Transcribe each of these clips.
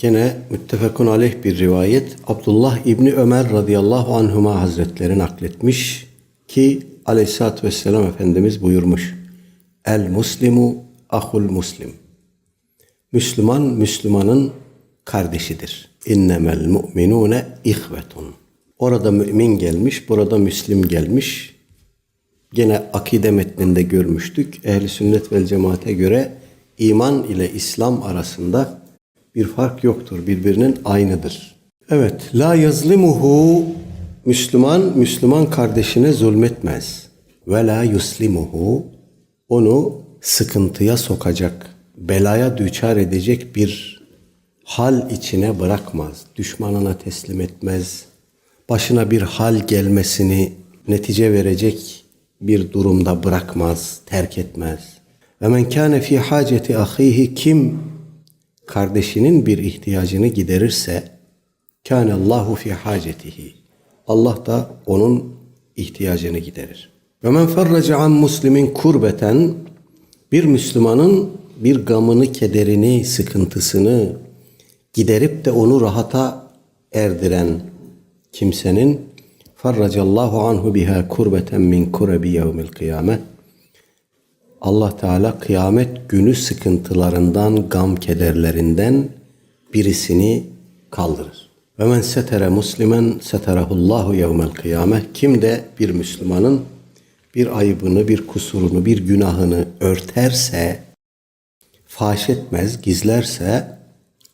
Gene müttefekun aleyh bir rivayet Abdullah İbni Ömer radıyallahu anhuma hazretleri nakletmiş ki aleyhissalatü vesselam Efendimiz buyurmuş. El muslimu ahul muslim. Müslüman Müslümanın kardeşidir. İnnemel mu'minune ihvetun. Orada mümin gelmiş, burada Müslim gelmiş. Gene akide metninde görmüştük. Ehli sünnet vel cemaate göre iman ile İslam arasında bir fark yoktur. Birbirinin aynıdır. Evet. La yazlimuhu Müslüman, Müslüman kardeşine zulmetmez. Ve la yuslimuhu onu sıkıntıya sokacak, belaya düçar edecek bir hal içine bırakmaz. Düşmanına teslim etmez. Başına bir hal gelmesini netice verecek bir durumda bırakmaz, terk etmez. Ve men kâne fî haceti ahihi kim kardeşinin bir ihtiyacını giderirse kâne Allahu fî hacetihi. Allah da onun ihtiyacını giderir. Ve men ferrace an muslimin kurbeten bir Müslümanın bir gamını, kederini, sıkıntısını giderip de onu rahata erdiren kimsenin farracallahu anhu biha kurbeten min kurebi yevmil kıyame Allah Teala kıyamet günü sıkıntılarından, gam kederlerinden birisini kaldırır. Ve men setere muslimen seterahullahu yevmel kıyame. Kim de bir Müslümanın bir ayıbını, bir kusurunu, bir günahını örterse, faş etmez, gizlerse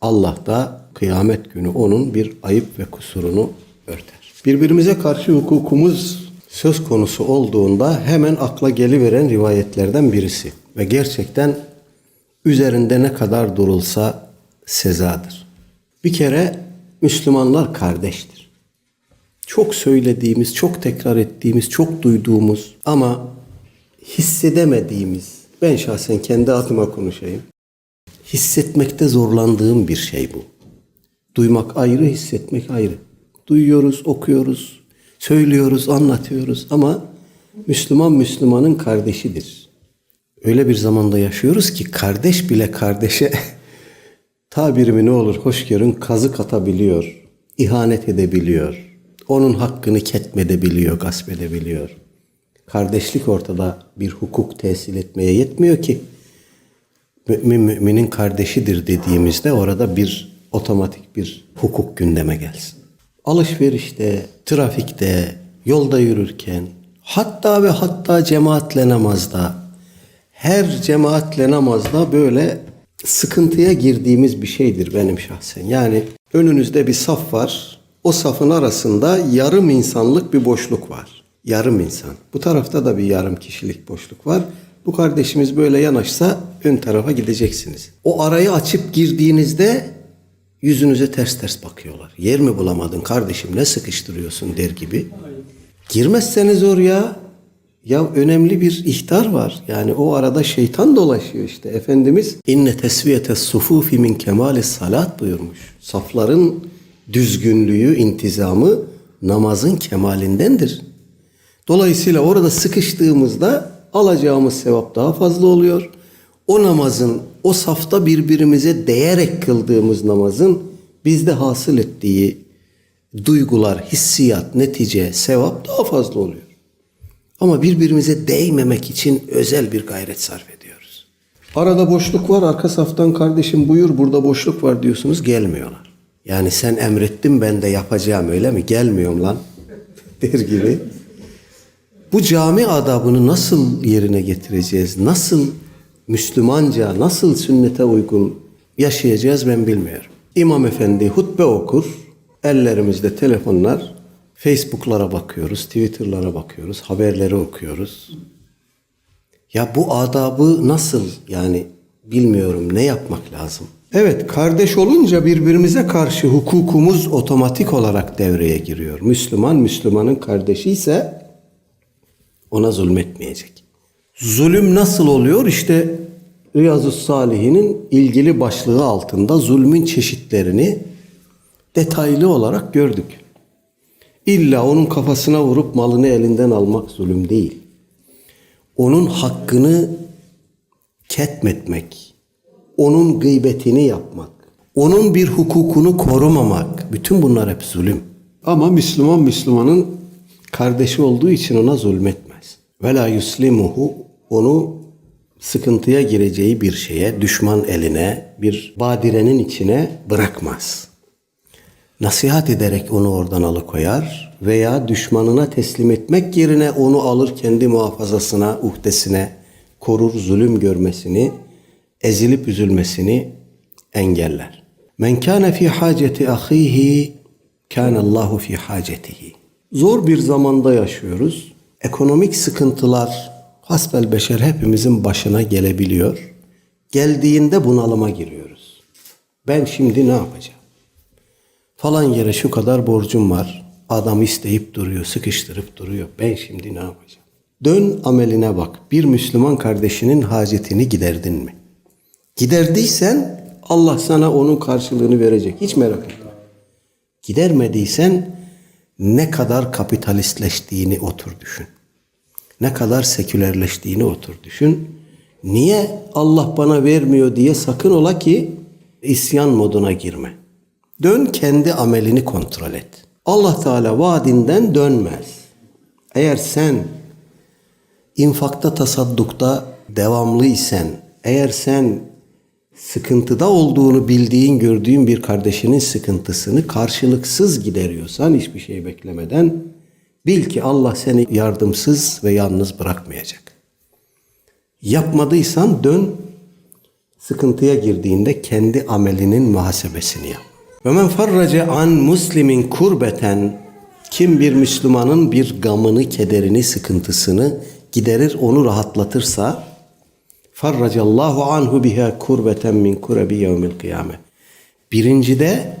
Allah da kıyamet günü onun bir ayıp ve kusurunu örter. Birbirimize karşı hukukumuz söz konusu olduğunda hemen akla geliveren rivayetlerden birisi. Ve gerçekten üzerinde ne kadar durulsa sezadır. Bir kere Müslümanlar kardeştir. Çok söylediğimiz, çok tekrar ettiğimiz, çok duyduğumuz ama hissedemediğimiz, ben şahsen kendi adıma konuşayım. Hissetmekte zorlandığım bir şey bu. Duymak ayrı, hissetmek ayrı. Duyuyoruz, okuyoruz, söylüyoruz, anlatıyoruz ama Müslüman Müslümanın kardeşidir. Öyle bir zamanda yaşıyoruz ki kardeş bile kardeşe tabirimi ne olur hoş görün kazık atabiliyor, ihanet edebiliyor. Onun hakkını ketmedebiliyor, gasp edebiliyor. Kardeşlik ortada bir hukuk tesil etmeye yetmiyor ki. Mümin müminin kardeşidir dediğimizde orada bir otomatik bir hukuk gündeme gelsin. Alışverişte, trafikte, yolda yürürken, hatta ve hatta cemaatle namazda, her cemaatle namazda böyle sıkıntıya girdiğimiz bir şeydir benim şahsen. Yani önünüzde bir saf var, o safın arasında yarım insanlık bir boşluk var. Yarım insan. Bu tarafta da bir yarım kişilik boşluk var. Bu kardeşimiz böyle yanaşsa ön tarafa gideceksiniz. O arayı açıp girdiğinizde yüzünüze ters ters bakıyorlar. Yer mi bulamadın kardeşim ne sıkıştırıyorsun der gibi. Girmezseniz oraya ya önemli bir ihtar var. Yani o arada şeytan dolaşıyor işte. Efendimiz inne tesviyete sufufi min kemali salat buyurmuş. Safların düzgünlüğü, intizamı namazın kemalindendir. Dolayısıyla orada sıkıştığımızda alacağımız sevap daha fazla oluyor. O namazın, o safta birbirimize değerek kıldığımız namazın bizde hasıl ettiği duygular, hissiyat, netice, sevap daha fazla oluyor. Ama birbirimize değmemek için özel bir gayret sarf ediyoruz. Arada boşluk var, arka saftan kardeşim buyur burada boşluk var diyorsunuz gelmiyorlar. Yani sen emrettin ben de yapacağım öyle mi? Gelmiyorum lan der gibi. Bu cami adabını nasıl yerine getireceğiz? Nasıl Müslümanca, nasıl sünnete uygun yaşayacağız ben bilmiyorum. İmam efendi hutbe okur, ellerimizde telefonlar, Facebook'lara bakıyoruz, Twitter'lara bakıyoruz, haberleri okuyoruz. Ya bu adabı nasıl yani bilmiyorum ne yapmak lazım? Evet kardeş olunca birbirimize karşı hukukumuz otomatik olarak devreye giriyor. Müslüman Müslümanın kardeşi ise ona zulmetmeyecek. Zulüm nasıl oluyor? İşte Riyazu Salihin'in ilgili başlığı altında zulmün çeşitlerini detaylı olarak gördük. İlla onun kafasına vurup malını elinden almak zulüm değil. Onun hakkını ketmetmek, onun gıybetini yapmak, Onun bir hukukunu korumamak. Bütün bunlar hep zulüm. Ama Müslüman Müslümanın kardeşi olduğu için ona zulmetmez. Ve la yuslimuhu onu sıkıntıya gireceği bir şeye, düşman eline, bir badirenin içine bırakmaz. Nasihat ederek onu oradan alıkoyar veya düşmanına teslim etmek yerine onu alır kendi muhafazasına, uhdesine, korur zulüm görmesini, ezilip üzülmesini engeller. Men kana fi haceti ahihi kana Allahu fi hacetihi. Zor bir zamanda yaşıyoruz. Ekonomik sıkıntılar hasbel beşer hepimizin başına gelebiliyor. Geldiğinde bunalıma giriyoruz. Ben şimdi ne yapacağım? Falan yere şu kadar borcum var. Adam isteyip duruyor, sıkıştırıp duruyor. Ben şimdi ne yapacağım? Dön ameline bak. Bir Müslüman kardeşinin hacetini giderdin mi? Giderdiysen Allah sana onun karşılığını verecek. Hiç merak etme. Gidermediysen ne kadar kapitalistleştiğini otur düşün. Ne kadar sekülerleştiğini otur düşün. Niye Allah bana vermiyor diye sakın ola ki isyan moduna girme. Dön kendi amelini kontrol et. Allah Teala vaadinden dönmez. Eğer sen infakta tasaddukta devamlı isen, eğer sen sıkıntıda olduğunu bildiğin, gördüğün bir kardeşinin sıkıntısını karşılıksız gideriyorsan hiçbir şey beklemeden bil ki Allah seni yardımsız ve yalnız bırakmayacak. Yapmadıysan dön sıkıntıya girdiğinde kendi amelinin muhasebesini yap. Ve men farrace an muslimin kurbeten kim bir Müslümanın bir gamını, kederini, sıkıntısını giderir, onu rahatlatırsa farracallahu anhu biha kurbeten min kurebi yevmil kıyame. Birincide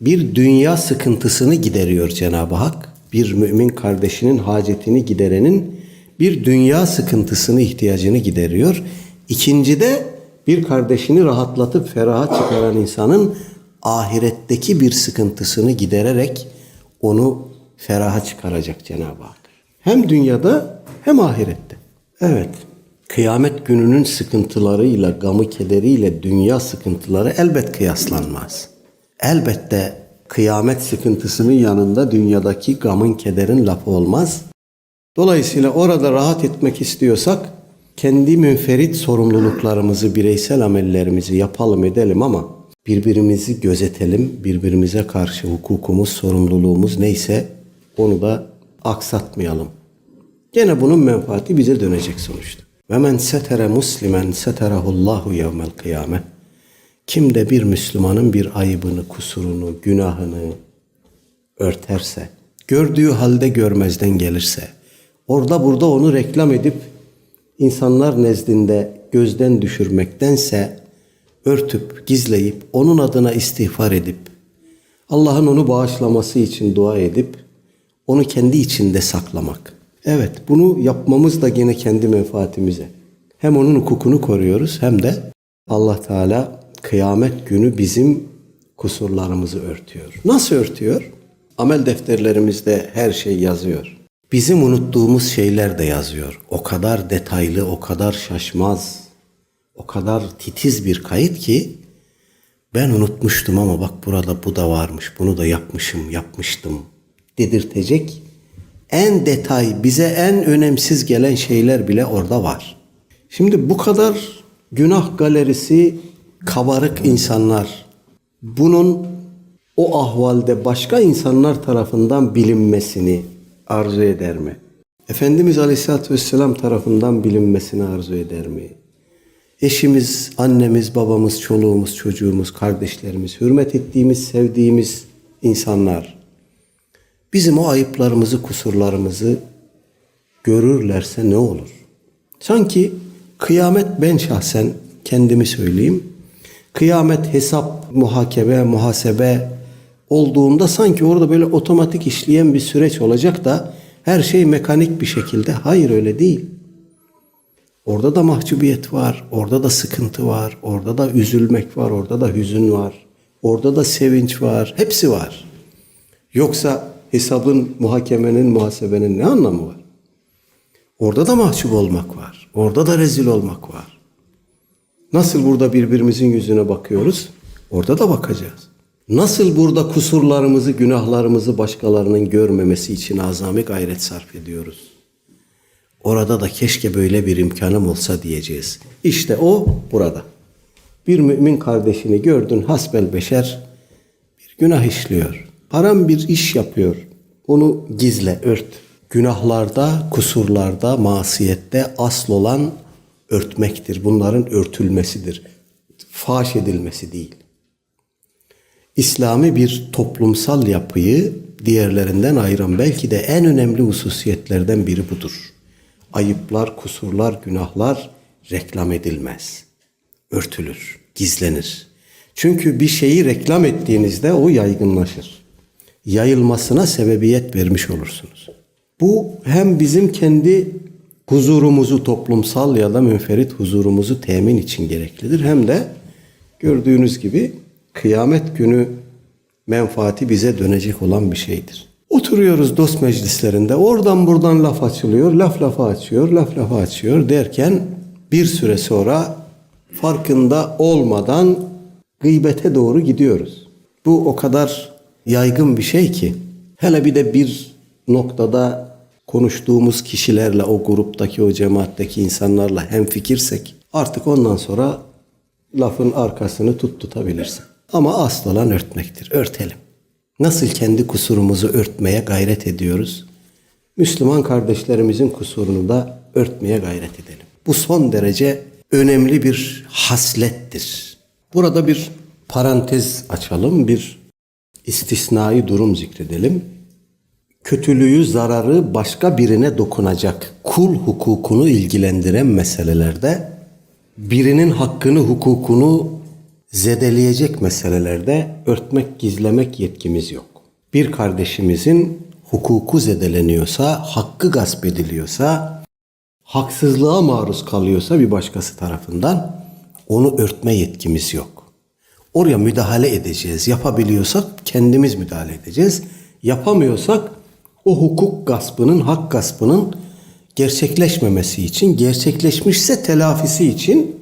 bir dünya sıkıntısını gideriyor Cenab-ı Hak. Bir mümin kardeşinin hacetini giderenin bir dünya sıkıntısını, ihtiyacını gideriyor. İkincide bir kardeşini rahatlatıp feraha çıkaran insanın ahiretteki bir sıkıntısını gidererek onu feraha çıkaracak Cenab-ı Hak. Hem dünyada hem ahirette. Evet. Kıyamet gününün sıkıntılarıyla, gamı kederiyle dünya sıkıntıları elbet kıyaslanmaz. Elbette kıyamet sıkıntısının yanında dünyadaki gamın kederin lafı olmaz. Dolayısıyla orada rahat etmek istiyorsak kendi münferit sorumluluklarımızı, bireysel amellerimizi yapalım edelim ama birbirimizi gözetelim. Birbirimize karşı hukukumuz, sorumluluğumuz neyse onu da aksatmayalım. Gene bunun menfaati bize dönecek sonuçta. Ve men setere muslimen seterahullahu yevmel kıyame. Kim de bir Müslümanın bir ayıbını, kusurunu, günahını örterse, gördüğü halde görmezden gelirse, orada burada onu reklam edip insanlar nezdinde gözden düşürmektense örtüp, gizleyip, onun adına istiğfar edip, Allah'ın onu bağışlaması için dua edip, onu kendi içinde saklamak. Evet, bunu yapmamız da gene kendi menfaatimize. Hem onun hukukunu koruyoruz hem de Allah Teala kıyamet günü bizim kusurlarımızı örtüyor. Nasıl örtüyor? Amel defterlerimizde her şey yazıyor. Bizim unuttuğumuz şeyler de yazıyor. O kadar detaylı, o kadar şaşmaz, o kadar titiz bir kayıt ki ben unutmuştum ama bak burada bu da varmış, bunu da yapmışım, yapmıştım dedirtecek en detay, bize en önemsiz gelen şeyler bile orada var. Şimdi bu kadar günah galerisi kabarık insanlar bunun o ahvalde başka insanlar tarafından bilinmesini arzu eder mi? Efendimiz Aleyhisselatü Vesselam tarafından bilinmesini arzu eder mi? Eşimiz, annemiz, babamız, çoluğumuz, çocuğumuz, kardeşlerimiz, hürmet ettiğimiz, sevdiğimiz insanlar bizim o ayıplarımızı, kusurlarımızı görürlerse ne olur? Sanki kıyamet ben şahsen kendimi söyleyeyim. Kıyamet hesap, muhakeme, muhasebe olduğunda sanki orada böyle otomatik işleyen bir süreç olacak da her şey mekanik bir şekilde. Hayır öyle değil. Orada da mahcubiyet var, orada da sıkıntı var, orada da üzülmek var, orada da hüzün var, orada da sevinç var, hepsi var. Yoksa hesabın, muhakemenin, muhasebenin ne anlamı var? Orada da mahcup olmak var, orada da rezil olmak var. Nasıl burada birbirimizin yüzüne bakıyoruz? Orada da bakacağız. Nasıl burada kusurlarımızı, günahlarımızı başkalarının görmemesi için azami gayret sarf ediyoruz. Orada da keşke böyle bir imkanım olsa diyeceğiz. İşte o burada. Bir mümin kardeşini gördün hasbel beşer bir günah işliyor. Haram bir iş yapıyor. Onu gizle, ört. Günahlarda, kusurlarda, masiyette asıl olan örtmektir. Bunların örtülmesidir. Faş edilmesi değil. İslami bir toplumsal yapıyı diğerlerinden ayıran belki de en önemli hususiyetlerden biri budur. Ayıplar, kusurlar, günahlar reklam edilmez. Örtülür, gizlenir. Çünkü bir şeyi reklam ettiğinizde o yaygınlaşır. Yayılmasına sebebiyet vermiş olursunuz. Bu hem bizim kendi huzurumuzu toplumsal ya da münferit huzurumuzu temin için gereklidir hem de gördüğünüz gibi kıyamet günü menfaati bize dönecek olan bir şeydir. Oturuyoruz dost meclislerinde oradan buradan laf açılıyor, laf lafa açıyor, laf lafa açıyor derken bir süre sonra farkında olmadan gıybete doğru gidiyoruz. Bu o kadar yaygın bir şey ki hele bir de bir noktada konuştuğumuz kişilerle o gruptaki o cemaatteki insanlarla hem fikirsek artık ondan sonra lafın arkasını tut tutabilirsin. Ama asıl olan örtmektir. Örtelim. Nasıl kendi kusurumuzu örtmeye gayret ediyoruz? Müslüman kardeşlerimizin kusurunu da örtmeye gayret edelim. Bu son derece önemli bir haslettir. Burada bir parantez açalım, bir istisnai durum zikredelim. Kötülüğü, zararı başka birine dokunacak, kul hukukunu ilgilendiren meselelerde, birinin hakkını, hukukunu zedeleyecek meselelerde örtmek, gizlemek yetkimiz yok. Bir kardeşimizin hukuku zedeleniyorsa, hakkı gasp ediliyorsa, haksızlığa maruz kalıyorsa bir başkası tarafından onu örtme yetkimiz yok. Oraya müdahale edeceğiz. Yapabiliyorsak kendimiz müdahale edeceğiz. Yapamıyorsak o hukuk gaspının, hak gaspının gerçekleşmemesi için, gerçekleşmişse telafisi için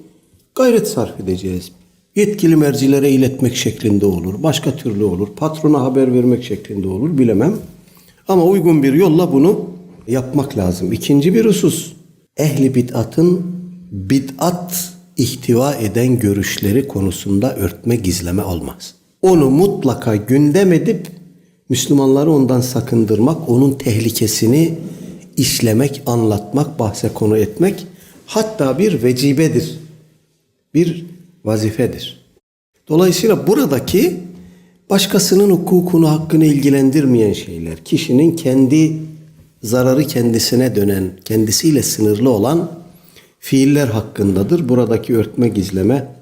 gayret sarf edeceğiz. Yetkili mercilere iletmek şeklinde olur, başka türlü olur, patrona haber vermek şeklinde olur bilemem. Ama uygun bir yolla bunu yapmak lazım. İkinci bir husus, ehli bid'atın bid'at ihtiva eden görüşleri konusunda örtme gizleme olmaz. Onu mutlaka gündem edip Müslümanları ondan sakındırmak, onun tehlikesini işlemek, anlatmak, bahse konu etmek hatta bir vecibedir. Bir vazifedir. Dolayısıyla buradaki başkasının hukukunu, hakkını ilgilendirmeyen şeyler, kişinin kendi zararı kendisine dönen, kendisiyle sınırlı olan fiiller hakkındadır. Buradaki örtme, gizleme